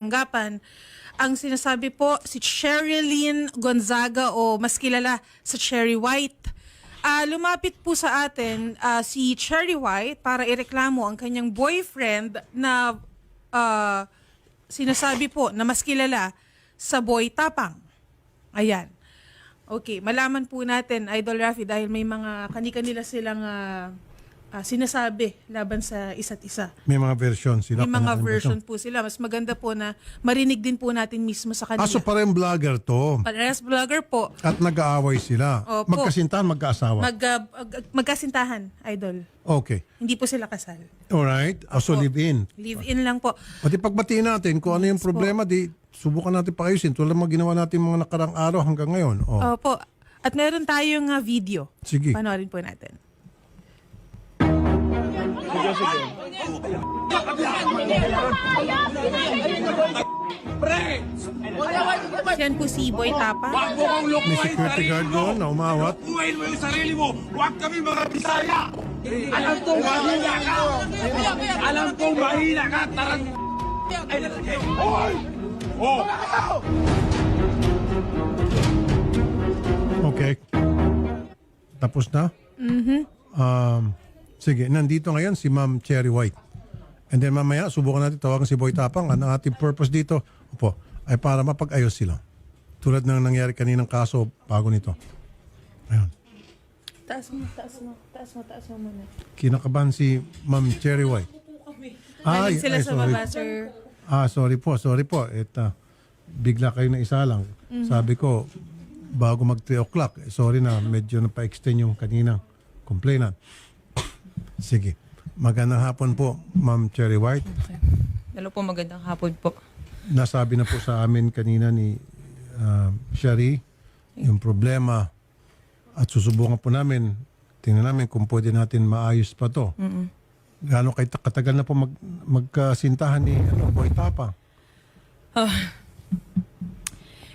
tanggapan. Ang sinasabi po, si Sherilyn Gonzaga o mas kilala sa Cherry White. Ah, lumapit po sa atin ah, si Cherry White para ireklamo ang kanyang boyfriend na ah, sinasabi po na mas kilala sa Boy Tapang. Ayan. Okay, malaman po natin, Idol Rafi, dahil may mga kani-kanila silang ah, ah, sinasabi laban sa isa't isa. May mga version sila. May mga version po sila. Mas maganda po na marinig din po natin mismo sa kanila. Ah, so parang vlogger to. Parehas vlogger po. At nag-aaway sila. Opo. Magkasintahan, magkaasawa. Mag, ah, mag- magkasintahan, idol. okay. Hindi po sila kasal. Alright. Opo. live in. Live-in lang po. Pati pagbatiin natin kung ano yung problema, di subukan natin paayusin. Tulad mga ginawa natin mga nakarang araw hanggang ngayon. Oh. Opo. At meron tayong ah, video. Sige. Panoorin po natin. Yan po si Boy Tapa. May security guard doon na umawat. Lukuhin mo yung sarili mo. Huwag kami mga bisaya. Alam kong mahina ka. Alam kong mahina ka. Tarang... Hoy! Oh! Okay. Tapos na? Mm-hmm. Um, sige, nandito ngayon si Ma'am Cherry White. And then mamaya, subukan natin tawagan si Boy Tapang. Ang ating purpose dito, opo, ay para mapag-ayos sila. Tulad ng nangyari kaninang kaso bago nito. Ayun. Taas mo, taas mo, taas mo, taas mo muna. Kinakabahan si Ma'am Cherry White. Galing sila sa sorry. baba, sir. Ah, sorry po, sorry po. Et, ah, bigla kayo na isa lang. Sabi ko, bago mag 3 o'clock, eh, sorry na, medyo napa-extend yung kaninang complainant. Sige. Magandang hapon po, Ma'am Cherry White. Hello po, magandang hapon po. Nasabi na po sa amin kanina ni ah, Sherry yung problema at susubukan po namin, tingnan namin kung pwede natin maayos pa to. Gaano kay katagal na po mag, magkasintahan ni ano, Boy Tapa?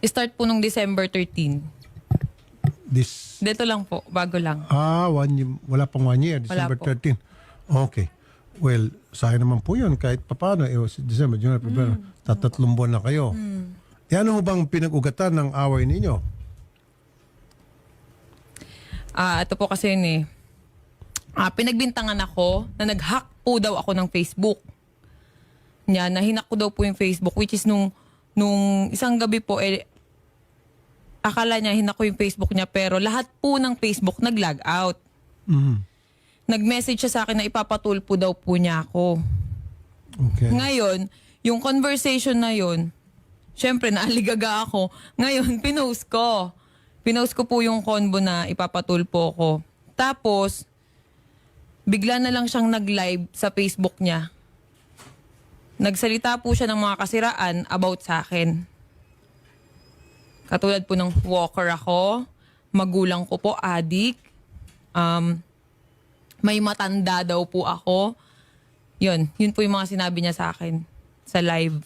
Start po nung December 13. This Dito lang po, bago lang. Ah, one year, wala pang one year, December Wala po. 13. Okay. Well, sayang naman po yun kahit papano. Eh, si December, January, February, tatatlong buwan na kayo. Eh, ano ho bang pinag-ugatan ng away ninyo? Ah, ito po kasi yun eh. Ah, pinagbintangan ako na nag-hack po daw ako ng Facebook. Niya, na hinak ko daw po yung Facebook which is nung nung isang gabi po eh akala niya hinak ko yung Facebook niya pero lahat po ng Facebook nag-log out. Mhm. Nag-message siya sa akin na ipapatulpo daw po niya ako. Okay. Ngayon, yung conversation na yun, syempre naaligaga ako. Ngayon, pinost ko. Pinost ko po yung convo na ipapatulpo ko. Tapos, bigla na lang siyang nag-live sa Facebook niya. Nagsalita po siya ng mga kasiraan about sa akin. Katulad po ng walker ako, magulang ko po, adik, um, may matanda daw po ako. Yun, yun po yung mga sinabi niya sa akin sa live.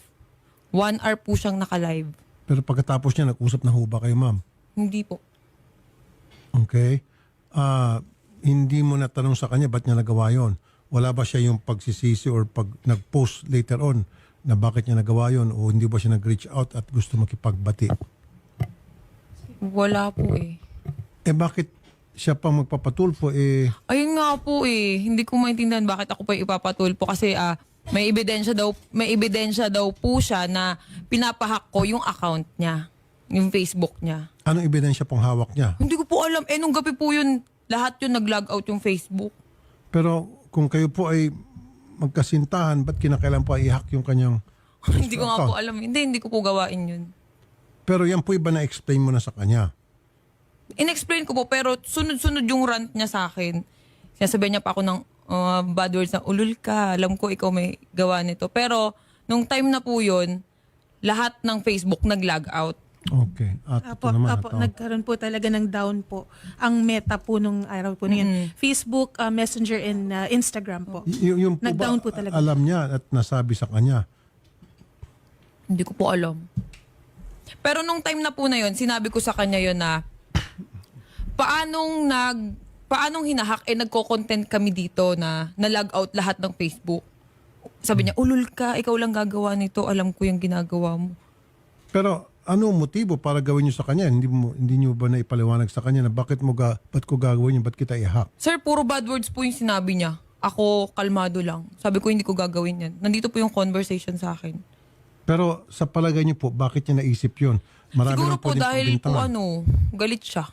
One hour po siyang naka-live. Pero pagkatapos niya, nag-usap na ho ba kayo, ma'am? Hindi po. Okay. Ah, hindi mo natanong sa kanya, ba't niya nagawa yon? Wala ba siya yung pagsisisi or pag nag-post later on na bakit niya nagawa yon o hindi ba siya nag-reach out at gusto makipagbati? Wala po eh. Eh bakit siya pa magpapatulfo eh Ayun nga po eh. Hindi ko maintindihan bakit ako pa ipapatulpo kasi ah may ebidensya daw may ebidensya daw po siya na pinapahack ko yung account niya, yung Facebook niya. anong ebidensya pong hawak niya? Hindi ko po alam. Eh, nung gabi po yun, lahat yun nag-log out yung Facebook. Pero kung kayo po ay magkasintahan, ba't kinakailan po ay i-hack yung kanyang... hindi ko nga po account? alam. Hindi, hindi ko po gawain yun. Pero yan po iba na-explain mo na sa kanya. In-explain ko po, pero sunod-sunod yung rant niya sa akin. Sinasabihan niya pa ako ng uh, bad words na, ulul ka, alam ko ikaw may gawa nito. Pero, nung time na po yun, lahat ng Facebook nag-log out. Okay. At Apo, ito naman. apo, ito. nagkaroon po talaga ng down po ang meta po nung araw po na yan. Facebook, uh, Messenger, and uh, Instagram po. Y- yung po Nag-down ba, po talaga. alam niya at nasabi sa kanya? Hindi ko po alam. Pero nung time na po na yun, sinabi ko sa kanya yun na, paanong nag, paanong hinahack, eh nagko-content kami dito na na-log out lahat ng Facebook. Sabi niya, ulul ka, ikaw lang gagawa nito, alam ko yung ginagawa mo. Pero ano ang motibo para gawin niyo sa kanya? Hindi mo hindi niyo ba naipaliwanag sa kanya na bakit mo ga, ba't ko gagawin yun? Ba't kita i-hack? Sir, puro bad words po yung sinabi niya. Ako, kalmado lang. Sabi ko, hindi ko gagawin yan. Nandito po yung conversation sa akin. Pero sa palagay niyo po, bakit niya naisip yun? Marami Siguro po pwedeng dahil po pagbintangan. ano, galit siya.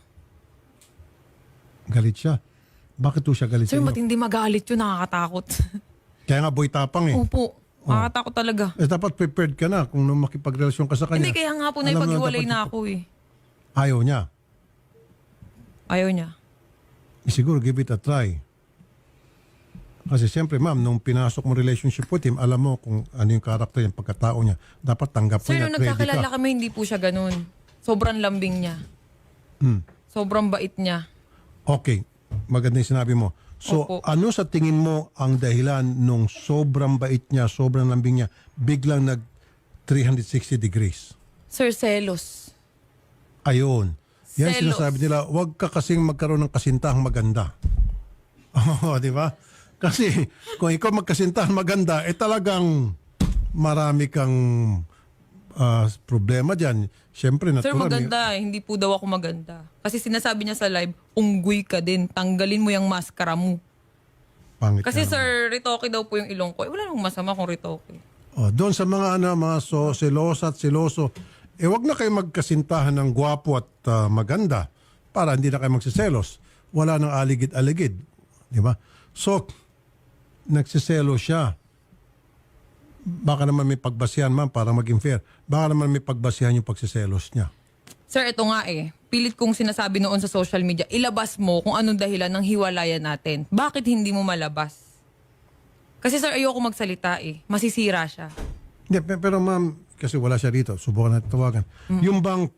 Galit siya. Bakit po siya galit Sir, sa inyo? matindi magalit yun, nakakatakot. Kaya nga boy tapang eh. Opo, nakakatakot talaga. Eh, dapat prepared ka na kung nung makipagrelasyon ka sa kanya. Hindi, kaya nga po Alam mo naipag-iwalay dapat- na ako eh. Ayaw niya. Ayaw niya. Eh, siguro give it a try. Kasi siyempre ma'am, nung pinasok mo relationship with him, alam mo kung ano yung karakter niya, pagkatao niya. Dapat tanggap mo Sir, niya, nung nagkakilala ka. kami, hindi po siya ganun. Sobrang lambing niya. Hmm. Sobrang bait niya. Okay, maganda yung sinabi mo. So, Opo. ano sa tingin mo ang dahilan nung sobrang bait niya, sobrang lambing niya, biglang nag 360 degrees? Sir, selos. Ayun. Yan Selos. sinasabi nila, huwag ka kasing magkaroon ng kasintahang maganda. Oo, di ba? Kasi kung ikaw magkasintahan maganda, eh talagang marami kang ah, problema dyan. Siyempre, Sir, natural. maganda. Hindi po daw ako maganda. Kasi sinasabi niya sa live, unggoy ka din. Tanggalin mo yung maskara mo. Pangit Kasi sir, ritoke daw po yung ilong ko. Eh, wala namang masama kung ritoke. Oh, doon sa mga ano, mga so, selosa at seloso, eh wag na kayo magkasintahan ng gwapo at ah, maganda para hindi na kayo magsiselos. Wala nang aligid-aligid. Di ba? So, nagsiselo siya. Baka naman may pagbasihan ma'am para maging fair. Baka naman may pagbasihan yung pagsiselos niya. Sir, ito nga eh. Pilit kong sinasabi noon sa social media, ilabas mo kung anong dahilan ng hiwalayan natin. Bakit hindi mo malabas? Kasi sir, ayoko magsalita eh. Masisira siya. Hindi, pe- pero ma'am, kasi wala siya dito. Subukan natin tawagan. Yung bang,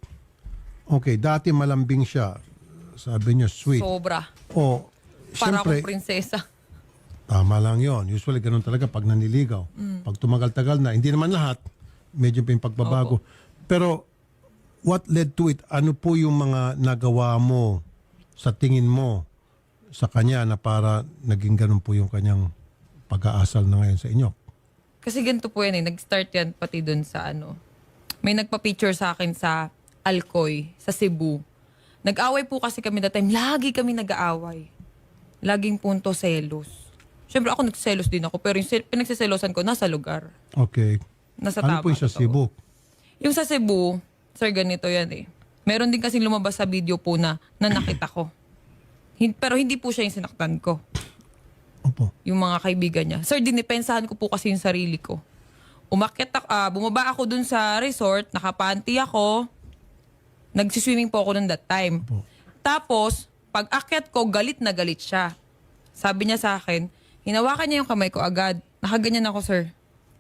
okay, dati malambing siya. Sabi niyo, sweet. Sobra. o, Para akong prinsesa. Tama lang yon. Usually, ganun talaga pag naniligaw. Pag tumagal-tagal na, hindi naman lahat, medyo yung pagbabago. Pero, what led to it? Ano po yung mga nagawa mo sa tingin mo sa kanya na para naging ganun po yung kanyang pag-aasal na ngayon sa inyo? Kasi ganito po yan eh. Nag-start yan pati dun sa ano. May nagpa-picture sa akin sa Alcoy, sa Cebu. Nag-away po kasi kami that time. Lagi kami nag-aaway. Laging punto selos. Siyempre ako nagselos din ako. Pero yung sel- pinagsiselosan ko, nasa lugar. Okay. Nasa ano tama. po yung sa totoo. Cebu? Yung sa Cebu, sir, ganito yan eh. Meron din kasing lumabas sa video po na nanakit ako. Hin- pero hindi po siya yung sinaktan ko. Opo. Yung mga kaibigan niya. Sir, dinipensahan ko po kasi yung sarili ko. Umakyat ako, ah, bumaba ako dun sa resort, nakapanty ako. Nagsiswimming po ako nun that time. Opo. Tapos, pag akyat ko, galit na galit siya. Sabi niya sa akin, hinawakan niya yung kamay ko agad. Nakaganyan ako, sir.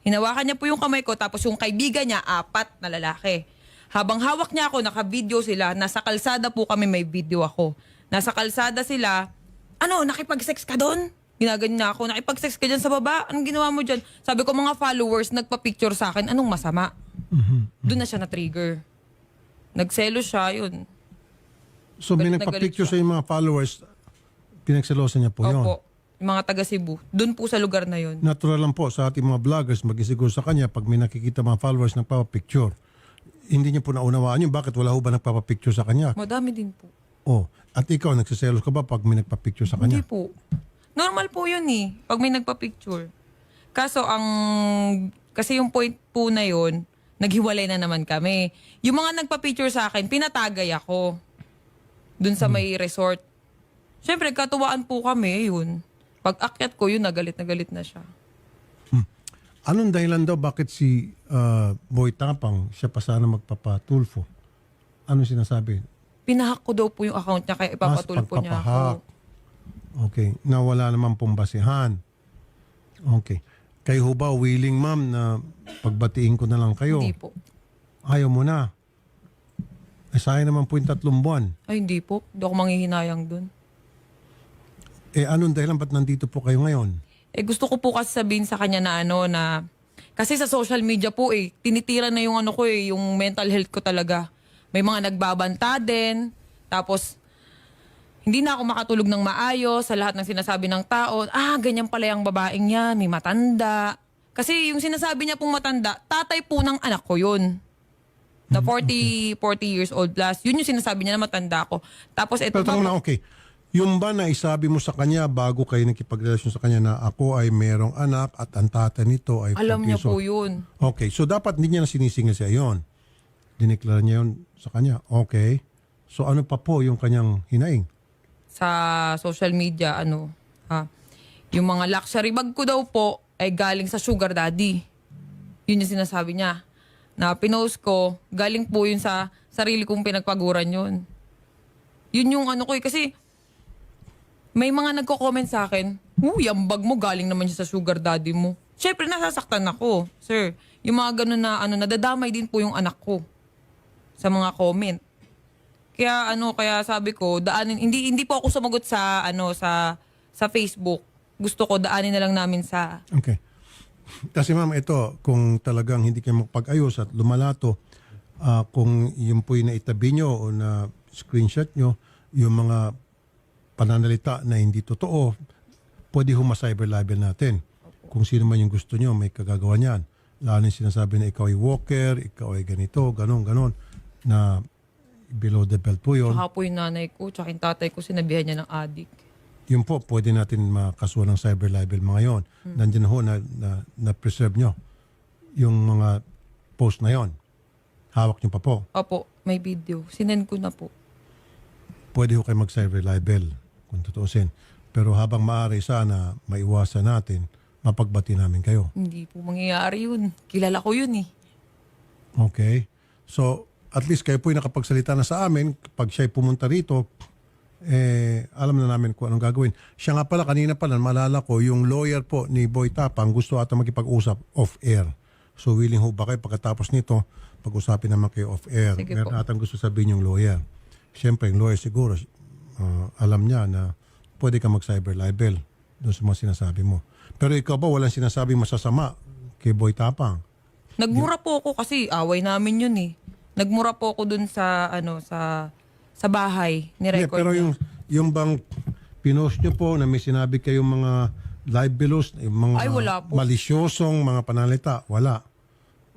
Hinawakan niya po yung kamay ko, tapos yung kaibigan niya, apat na lalaki. Habang hawak niya ako, naka-video sila. Nasa kalsada po kami, may video ako. Nasa kalsada sila, ano, nakipag-sex ka doon? Ginaganyan na ako, nakipag-sex ka dyan sa baba? Anong ginawa mo dyan? Sabi ko, mga followers, nagpa-picture sa akin, anong masama? Doon na siya na-trigger. Nagselo siya, yun. So, may Galit na nagpa-picture sa yung mga followers, pinagselosan niya po yun. Opo. Yung mga taga Cebu. Doon po sa lugar na yun. Natural lang po sa ating mga vloggers, mag-isiguro sa kanya pag may nakikita mga followers nagpapapicture. Hindi niya po naunawaan yun. Bakit wala ho ba nagpapapicture sa kanya? Madami din po. Oh, at ikaw, nagsiselos ka ba pag may nagpapicture sa Hindi kanya? po. Normal po yun eh. Pag may nagpa-picture. Kaso ang... Kasi yung point po na yun, naghiwalay na naman kami. Yung mga nagpa-picture sa akin, pinatagay ako. Dun sa may resort. Siyempre, katuwaan po kami, yun. Pag akyat ko, yun, nagalit na galit na siya. Anong dahilan daw bakit si ah, Boy Tapang, siya pa sana magpapatulfo? Anong sinasabi? Pinahack ko daw po yung account niya, kaya ipapatulpo Ah, niya ako. Okay. Na wala naman pong basihan. Okay. Kayo ho ba willing ma'am na pagbatiin ko na lang kayo? Hindi po. Ayaw mo na. Eh, sayang naman po yung tatlong buwan. Ay, hindi po. Hindi ako manghihinayang dun. Eh, anong dahilan ba't nandito po kayo ngayon? Eh gusto ko po kasi sabihin sa kanya na ano na kasi sa social media po eh tinitira na yung ano ko eh yung mental health ko talaga. May mga nagbabanta din. Tapos hindi na ako makatulog ng maayos sa lahat ng sinasabi ng tao. Ah, ganyan pala yung babaeng yan, may matanda. Kasi yung sinasabi niya pong matanda, tatay po ng anak ko yun. Na Mm-hmm. 40, 40 years old plus. Yun yung sinasabi niya na matanda ko. Tapos ito Pero na, okay. Yung ba na isabi mo sa kanya bago kayo nakipagrelasyon sa kanya na ako ay merong anak at ang tatay nito ay alam 40 niya po yun. Okay, so dapat hindi niya na sinisingil siya yon. Dineklara niya yun sa kanya. Okay. So ano pa po yung kanyang hinaing? Sa social media, ano, ha, yung mga luxury bag ko daw po ay galing sa sugar daddy. Yun yung sinasabi niya. Na pinost ko, galing po yun sa sarili kong pinagpaguran yun. Yun yung ano ko eh, kasi may mga nagko-comment sa akin, Uy, ang bag mo galing naman siya sa sugar daddy mo. Siyempre, nasasaktan ako, sir. Yung mga ganun na, ano, nadadamay din po yung anak ko sa mga comment. Kaya ano, kaya sabi ko, daanin hindi hindi po ako sumagot sa ano sa sa Facebook. Gusto ko daanin na lang namin sa Okay. Kasi ma'am, ito, kung talagang hindi kayo magpag-ayos at lumalato, ah, kung yun po yung naitabi nyo o na screenshot nyo, yung mga pananalita na hindi totoo, pwede huma cyber libel natin. Kung sino man yung gusto nyo, may kagagawa niyan. Lalo yung sinasabi na ikaw ay walker, ikaw ay ganito, ganon, ganon, na below the belt po yun. Tsaka po yung nanay ko, tsaka yung tatay ko, sinabihan niya ng adik. Yun po, pwede natin makasuhan ng cyber libel mga yon. Nandiyan ho na, na, na-preserve nyo yung mga post na yon. Hawak nyo pa po. Opo, may video. Sinend ko na po. Pwede ho kayo mag-cyber libel kung tutuusin. Pero habang maaari sana maiwasan natin, mapagbati namin kayo. Hindi po mangyayari yun. Kilala ko yun eh. Okay? So, at least kayo po yung nakapagsalita na sa amin. Pag siya'y pumunta rito, eh, alam na namin kung anong gagawin. Siya nga pala, kanina pala, malala ko, yung lawyer po ni Boy Tapang gusto ata makipag-usap off-air. So, willing ho ba kayo pagkatapos nito, pag-usapin naman kayo off-air. Sige Meron po. atang gusto sabihin yung lawyer. Siyempre, yung lawyer siguro, ah, alam niya na pwede ka mag-cyber libel doon sa mga sinasabi mo. Pero ikaw ba walang sinasabi masasama kay Boy Tapang? Nagmura po ako kasi away namin yun eh. Nagmura po ako dun sa ano sa sa bahay ni Hindi, record pero yung, yung bang pinost nyo po na may sinabi kayong mga live belows, yung mga Ay, wala po. malisyosong mga panalita, wala.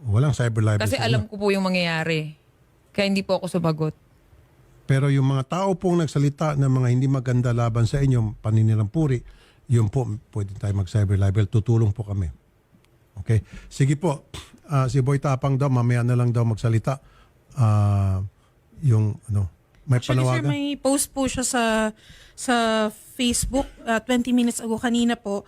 Walang cyber libel. Kasi sa inyo. alam ko po yung mangyayari. Kaya hindi po ako sumagot. Pero yung mga tao pong nagsalita ng mga hindi maganda laban sa inyo, paninirang puri, yun po, pwede tayo mag-cyber libel. Tutulong po kami. Okay? Sige po. Ah, si Boy Tapang daw, mamaya na lang daw magsalita. Ah, yung, ano, may Actually, sir, panawagan. may post po siya sa sa Facebook uh, 20 minutes ago kanina po.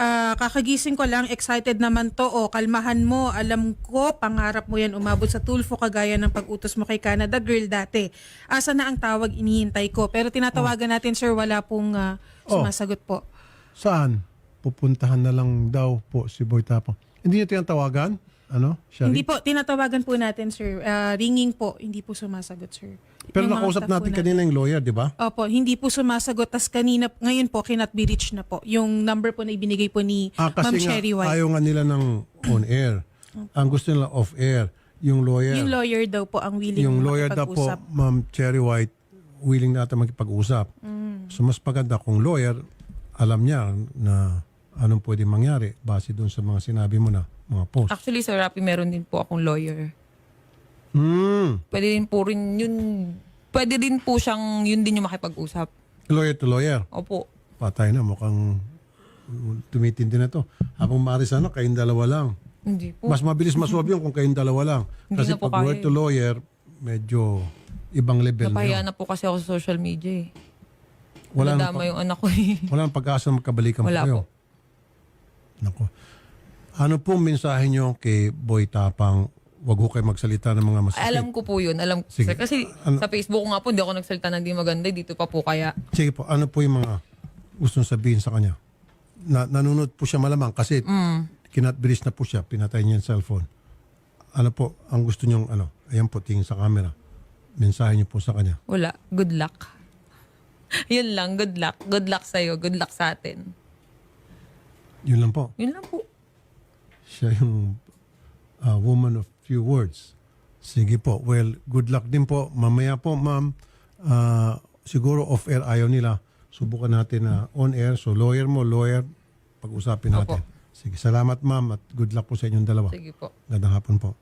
Ah, kakagising ko lang, excited naman to. O, kalmahan mo. Alam ko, pangarap mo yan umabot sa tulfo kagaya ng pag-utos mo kay Canada Girl dati. Asa na ang tawag, inihintay ko. Pero tinatawagan natin, sir, wala pong Oh. sumasagot po. Saan? Pupuntahan na lang daw po si Boy Tapang. Hindi niyo tinatawagan? Ano? Shari? Hindi po, tinatawagan po natin, sir. Ah, ringing po, hindi po sumasagot, sir. Pero Yung mga nakausap staff po natin kanina yung lawyer, di ba? Opo, hindi po sumasagot. Tas kanina, ngayon po, cannot be reached na po. Yung number po na ibinigay po ni Ah, Ma'am kasi nga, Sherry White. ayaw nga nila ng on-air. Ang gusto nila off-air. Yung lawyer. Yung lawyer daw po ang willing Yung lawyer daw po, makipag-usap. Ma'am Cherry White, willing na ata makipag-usap. Mm. So mas maganda kung lawyer, alam niya na anong pwede mangyari base doon sa mga sinabi mo na mga post. Actually, Sir Rapi, meron din po akong lawyer. Hmm. Pwede din po rin yun, pwede din po siyang, yun din yung makipag-usap. Lawyer to lawyer. Opo. Patay na, mukhang tumitindi na to. Habang maaari sana, kayong dalawa lang. Hindi po. Mas mabilis masuwab yun kung kayong dalawa lang. Hindi Kasi na po pag kaya lawyer to lawyer, medyo ibang level na Napahiya yun. na po kasi ako sa social media eh. Wala nang, Nadama yung anak ko eh. wala nang pag-asa na magkabalikan Wala pa kayo. po. Nako. Ano po mensahe nyo kay Boy Tapang? Wag ho kayo magsalita ng mga masakit. Alam ko po yun. Alam ko. Sige. Sir, kasi Ano- sa Facebook ko nga po, hindi ako nagsalita ng di maganda. Dito pa po kaya. Sige po, ano po yung mga gustong sabihin sa kanya? Na, nanunod po siya malamang kasi Mm. kinatbilis na po siya, pinatay niya yung cellphone. Ano po, ang gusto niyong ano? Ayan po, tingin sa camera. Mensahe niyo po sa kanya. Wala. Good luck. yun lang. Good luck. Good luck sa'yo. Good luck sa atin. Yun lang po. Yun lang po. Siya yung uh, woman of few words. Sige po. Well, good luck din po. Mamaya po, ma'am, uh, siguro off-air ayaw nila. Subukan natin na on-air. So, lawyer mo, lawyer, pag-usapin natin. Opo. Sige, salamat ma'am at good luck po sa inyong dalawa. Sige po. Gandang hapon po.